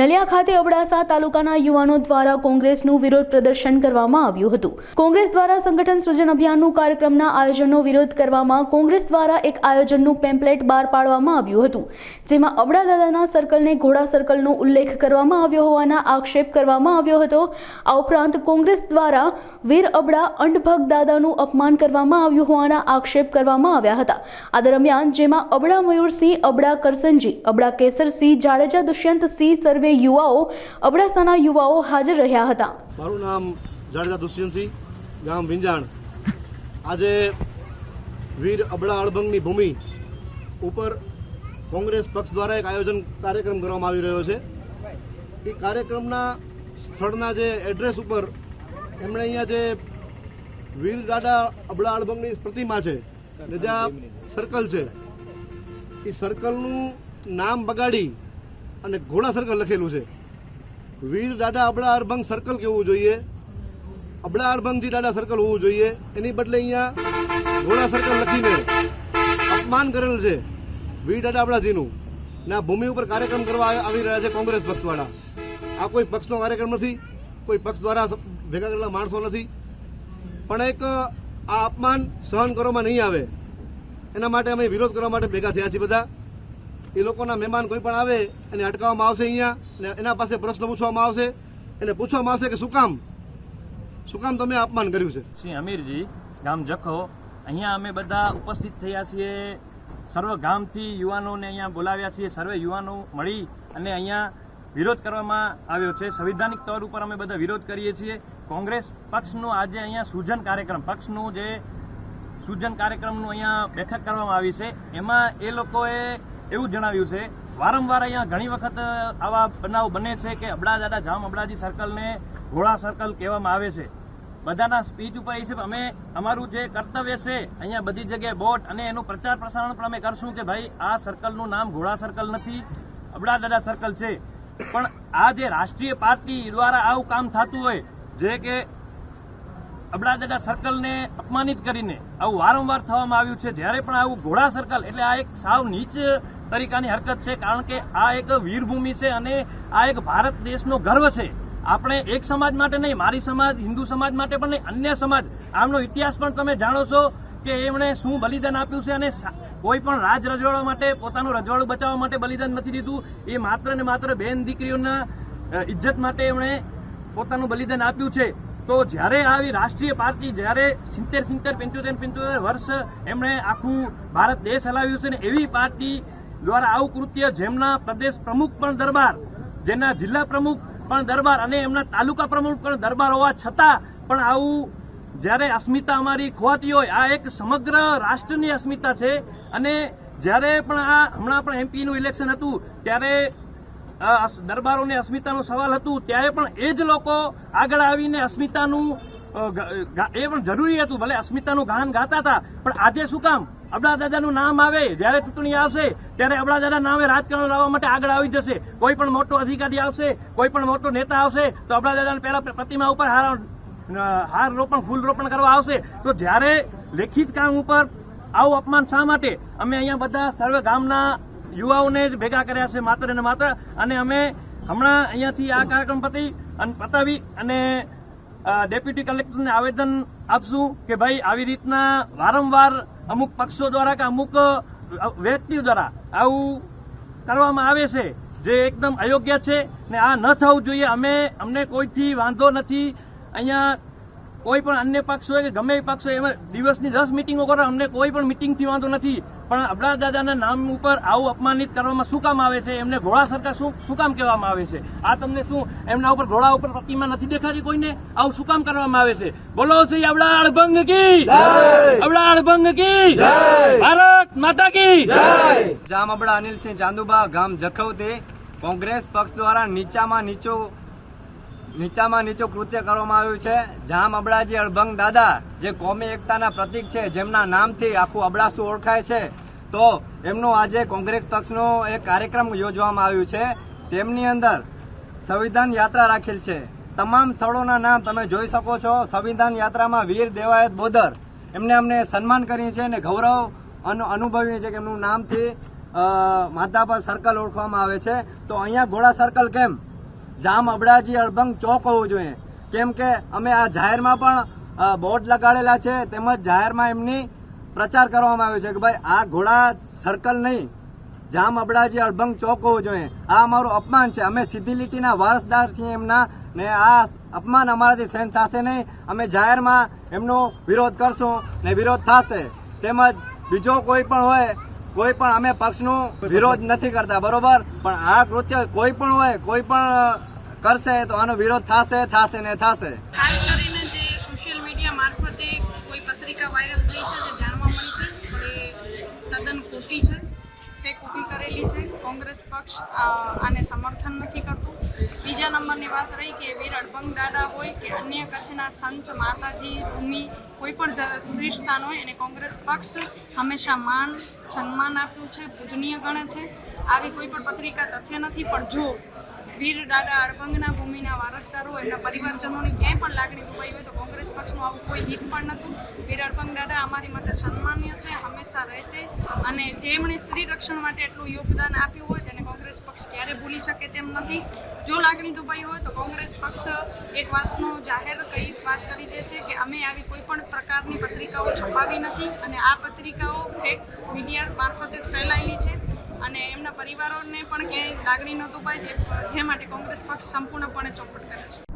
નલિયા ખાતે અબડાસા તાલુકાના યુવાનો દ્વારા કોંગ્રેસનું વિરોધ પ્રદર્શન કરવામાં આવ્યું હતું. કોંગ્રેસ દ્વારા સંગઠન સૃજન અભિયાનનું કાર્યક્રમના આયોજનનો વિરોધ કરવામાં કોંગ્રેસ દ્વારા એક આયોજનનું પેમ્પલેટ બહાર પાડવામાં આવ્યું હતું. જેમાં અબડા દાદાના સર્કલને ઘોડા સર્કલનો ઉલ્લેખ કરવામાં આવ્યો હોવાના આક્ષેપ કરવામાં આવ્યો હતો. આ ઉપરાંત કોંગ્રેસ દ્વારા વીર અબડા અંડભગ દાદાનું અપમાન કરવામાં આવ્યું હોવાના આક્ષેપ કરવામાં આવ્યા હતા. આ દરમિયાન જેમાં અબડા મયુરસિંહ, અબડા કરસનજી, અબડા કેસરસિંહ, જાડેજા દુષ્યંતસિંહ સર્વે યુવાઓ, અબડાસાના યુવાઓ હાજર રહ્યા હતા. મારું નામ જાડેજા દુષ્યંતસિંહ, ગામ વિંજાણ. આજે વીર અબડા અળભંગની ભૂમિ ઉપર કોંગ્રેસ પક્ષ દ્વારા એક આયોજન કાર્યક્રમ કરવામાં આવી રહ્યો છે. એ કાર્યક્રમના સ્થળના જે એડ્રેસ ઉપર એમણે અહીંયા જે વીર દાદા અબડા અળભંગની પ્રતિમા છે, ને જ્યાં સર્કલ છે. એ સર્કલનું નામ બગાડી અને ઘોડા સર્કલ લખેલું છે. વીર દાદા અબડા અરભંગ સર્કલ કેવું જોઈએ? અબડા અરભંગજી દાદા સર્કલ હોવું જોઈએ. એની બદલે અહીંયા ઘોડા સર્કલ લખીને અપમાન કરેલ છે. વીર દાદા અબડાજીનું ને આ ભૂમિ ઉપર કાર્યક્રમ કરવા આવી રહ્યા છે કોંગ્રેસ પક્ષવાળા. આ કોઈ પક્ષનો કાર્યક્રમ નથી. કોઈ પક્ષ દ્વારા ભેગા કરેલા માણસો નથી. પણ એક, આ અપમાન સહન કરવામાં નહીં આવે. એના માટે અમે વિરોધ કરવા માટે ભેગા થયા છીએ બધા. એ લોકોના મહેમાન કોઈ પણ આવે એને અટકાવવામાં આવશે અહીંયા અને એના પાસે પ્રશ્ન પૂછવામાં આવશે, એને પૂછવામાં આવશે કે શું કામ? શું કામ તમે અપમાન કર્યું છે? શ્રી અમીરજી, ગામ જખો, અહીંયા અમે બધા ઉપસ્થિત થયા છીએ. સર્વ ગામથી યુવાનોને અહીંયા બોલાવ્યા છીએ. સર્વે યુવાનો મળી અને અહીંયા વિરોધ કરવામાં આવ્યો છે. સંવિધાનિક તોર ઉપર અમે બધા વિરોધ કરીએ છીએ. કોંગ્રેસ પક્ષનો આજે અહીંયા સૂજન કાર્યક્રમ, પક્ષનું જે સૂજન કાર્યક્રમનું અહીંયા બેઠક કરવામાં આવી છે. એમાં એ લોકોએ એવું જણાવ્યું છે. વારંવાર અહીંયા ઘણી વખત આવા બનાવ બને છે કે અબડા દાદા જામ અબડાજી સર્કલને ઘોડા સર્કલ કહેવામાં આવે છે. બધાના સ્પીચ ઉપર એ છે અમે, અમારું જે કર્તવ્ય છે, અહીંયા બધી જગ્યાએ બોટ અને એનું પ્રચાર પ્રસારણ પણ અમે કરશું કે ભાઈ, આ સર્કલનું નામ ઘોડા સર્કલ નથી અબડા દાદા સર્કલ છે. પણ આ જે રાષ્ટ્રીય પાર્ટી દ્વારા આવું કામ થતું હોય, જે કે અબડા દાદા સર્કલને અપમાનિત કરીને આવું વારંવાર થવામાં આવ્યું છે, જ્યારે પણ આવું ઘોડા સર્કલ, એટલે આ એક સાવ નીચ તરીકાની હરકત છે, કારણ કે આ એક વીરભૂમિ છે અને આ એક ભારત દેશનો ગર્વ છે. આપણે એક સમાજ માટે નહીં, મારી સમાજ, હિન્દુ સમાજ માટે પણ નહીં, અન્ય સમાજ. આમનો ઇતિહાસ પણ તમે જાણો છો કે એમણે શું બલિદાન આપ્યું છે અને કોઈ પણ રાજ રજવાડા માટે, પોતાનું રજવાડું બચાવવા માટે બલિદાન નથી દીધું. એ માત્ર ને માત્ર બેન દીકરીઓના ઇજ્જત માટે એમણે પોતાનું બલિદાન આપ્યું છે. તો જ્યારે આવી રાષ્ટ્રીય પાર્ટી, જ્યારે સિત્તેર સિત્તેર, પંચોતેર પંચોતેર વર્ષ એમણે આખું ભારત દેશ હલાવ્યું છે ને એવી પાર્ટી દ્વારા આવું કૃત્ય જેમના પ્રદેશ પ્રમુખ પણ દરબાર, જેના જિલ્લા પ્રમુખ પણ દરબાર અને એમના તાલુકા પ્રમુખ પણ દરબાર હોવા છતાં પણ આવું જ્યારે અસ્મિતા અમારી ખોવાતી હોય, આ એક સમગ્ર રાષ્ટ્રની અસ્મિતા છે. અને જ્યારે પણ આ હમણાં પણ એમપીનું ઇલેક્શન હતું, ત્યારે દરબારોની અસ્મિતાનો સવાલ હતું, ત્યારે પણ એ જ લોકો આગળ આવીને અસ્મિતાનું એ પણ જરૂરી હતું, ભલે અસ્મિતાનું ગાન ગાતા હતા, પણ આજે શું કામ? અબડા દાદાનું નામ આવે, જ્યારે ચૂંટણી આવશે, ત્યારે અબડા દાદા નામે રાજકારણ લાવવા માટે આગળ આવી જશે. કોઈ પણ મોટો અધિકારી આવશે, કોઈ પણ મોટો નેતા આવશે, તો અબડા દાદાને પહેલા પ્રતિમા ઉપર હાર હાર રોપણ, ફૂલ રોપણ કરવા આવશે. તો જ્યારે લેખિત કામ ઉપર આવું અપમાન શા માટે? અમે અહીંયા બધા સર્વે ગામના યુવાઓને જ ભેગા કર્યા છે, માત્ર ને માત્ર. અને અમે હમણાં અહીંયાથી આ કાર્યક્રમ અને, પતાવી અને ડેપ્યુટી કલેક્ટરને આવેદન આપશું કે ભાઈ, આવી રીતના વારંવાર અમુક પક્ષો દ્વારા કે અમુક વ્યક્તિઓ દ્વારા આવું કરવામાં આવે છે, જે એકદમ અયોગ્ય છે ને આ ન થવું જોઈએ. અમે, અમને કોઈથી વાંધો નથી. અહીંયા કોઈ પણ અન્ય પક્ષ હોય કે ગમે એ પક્ષ હોય એમાં દિવસની દસ મિટિંગો કરો અમને કોઈ પણ મિટિંગથી વાંધો નથી. પણ અબડા દાદાના નામ ઉપર આવું અપમાનિત કરવામાં શું કામ આવે છે? એમને ઘોડા સરકાર શું શું કામ કહેવામાં આવે છે? આ તમને શું એમના ઉપર ઘોડા ઉપર પ્રતિમા નથી દેખાતી કોઈને? આવું શું કામ કરવામાં આવે છે? બોલો શ્રી અબડા અડભંગ કી! અબડા અડભંગ કી! ભારત માતા કી! જામ અબડા અનિલસિંહ ચાંદુબા ગામ જખૌતે કોંગ્રેસ પક્ષ દ્વારા નીચામાં નીચો નીચામાં નીચો કૃત્ય કરવામાં આવ્યું છે. જામ અબડાજી અળભંગ દાદા જે કોમી એકતાના પ્રતીક છે જેમના નામથી આખું અબડાસું ઓળખાય છે. તો એમનું આજે કોંગ્રેસ પક્ષનો એક કાર્યક્રમ યોજવામાં આવ્યું છે. તેમની અંદર સંવિધાન યાત્રા રાખેલ છે. તમામ સ્થળોના નામ તમે જોઈ શકો છો. સંવિધાન યાત્રામાં વીર દેવાયત બોદર, એમને અમને સન્માન કર્યું છે અને ગૌરવ અનુ અનુભવીએ છે કે એમનું નામથી માતા પર સર્કલ ઓળખવામાં આવે છે. તો અહીંયા ઘોડા સર્કલ કેમ? જામ અબડાજી અળભંગ ચોક હોવું જોઈએ. કેમ કે અમે આ જાહેરમાં પણ બોર્ડ લગાડેલા છે. તેમજ જાહેરમાં એમની પ્રચાર કરવામાં આવ્યો છે કે ભાઈ આ ઘોડા સર્કલ નહીં. જામ અબડાજી અળભંગ ચોક હોવું જોઈએ. આ અમારું અપમાન છે. અમે સીધી લીટીના વારસદાર છીએ એમના ને આ અપમાન અમારાથી સહન થશે નહીં. અમે જાહેરમાં એમનો વિરોધ કરશું ને વિરોધ થશે. તેમજ બીજો કોઈ પણ હોય, કોઈ પણ અમે પક્ષનો વિરોધ નથી કરતા, બરોબર? પણ આ કૃત્ય કોઈ પણ હોય, કોઈ પણ કરશે તો આનો વિરોધ થશે થશે ને થશે. કોંગ્રેસ પક્ષ આને સમર્થન નથી કરતું. બીજા નંબરની વાત રહી કે વીર અડભંગ દાદા હોય કે અન્ય કચ્છના સંત, માતાજી, ભૂમિ, કોઈ પણ તીર્થ સ્થાન હોય, એને કોંગ્રેસ પક્ષ હંમેશા માન, સન્માન આપ્યું છે, પૂજનીય ગણે છે. આવી કોઈ પણ પત્રિકા તથ્ય નથી, પણ જો વીર દાદા અડભંગના ભૂમિના વારસદારો, એમના પરિવારજનોની ક્યાંય પણ લાગણી દુભાઈ હોય તો કોંગ્રેસ પક્ષનું આવું કોઈ હિત પણ નહોતું. વીર અડભંગ દાદા અમારી માટે સન્માન્ય છે, હંમેશા રહેશે અને જેમણે સ્ત્રી રક્ષણ માટે એટલું યોગદાન આપ્યું હોય તેને કોંગ્રેસ પક્ષ ક્યારે ભૂલી શકે તેમ નથી. જો લાગણી દુભાઈ હોય તો કોંગ્રેસ પક્ષ એક વાતનો જાહેર કઈ વાત કરી દે છે કે અમે આવી કોઈ પણ પ્રકારની પત્રિકાઓ છપાવી નથી અને આ પત્રિકાઓ ફેક મીડિયા મારફતે ફેલાયેલી છે. પરિવારોને પણ ક્યાંય લાગણી ન દુભાય જે જે માટે કોંગ્રેસ પક્ષ સંપૂર્ણપણે ચોખવટ કરે છે.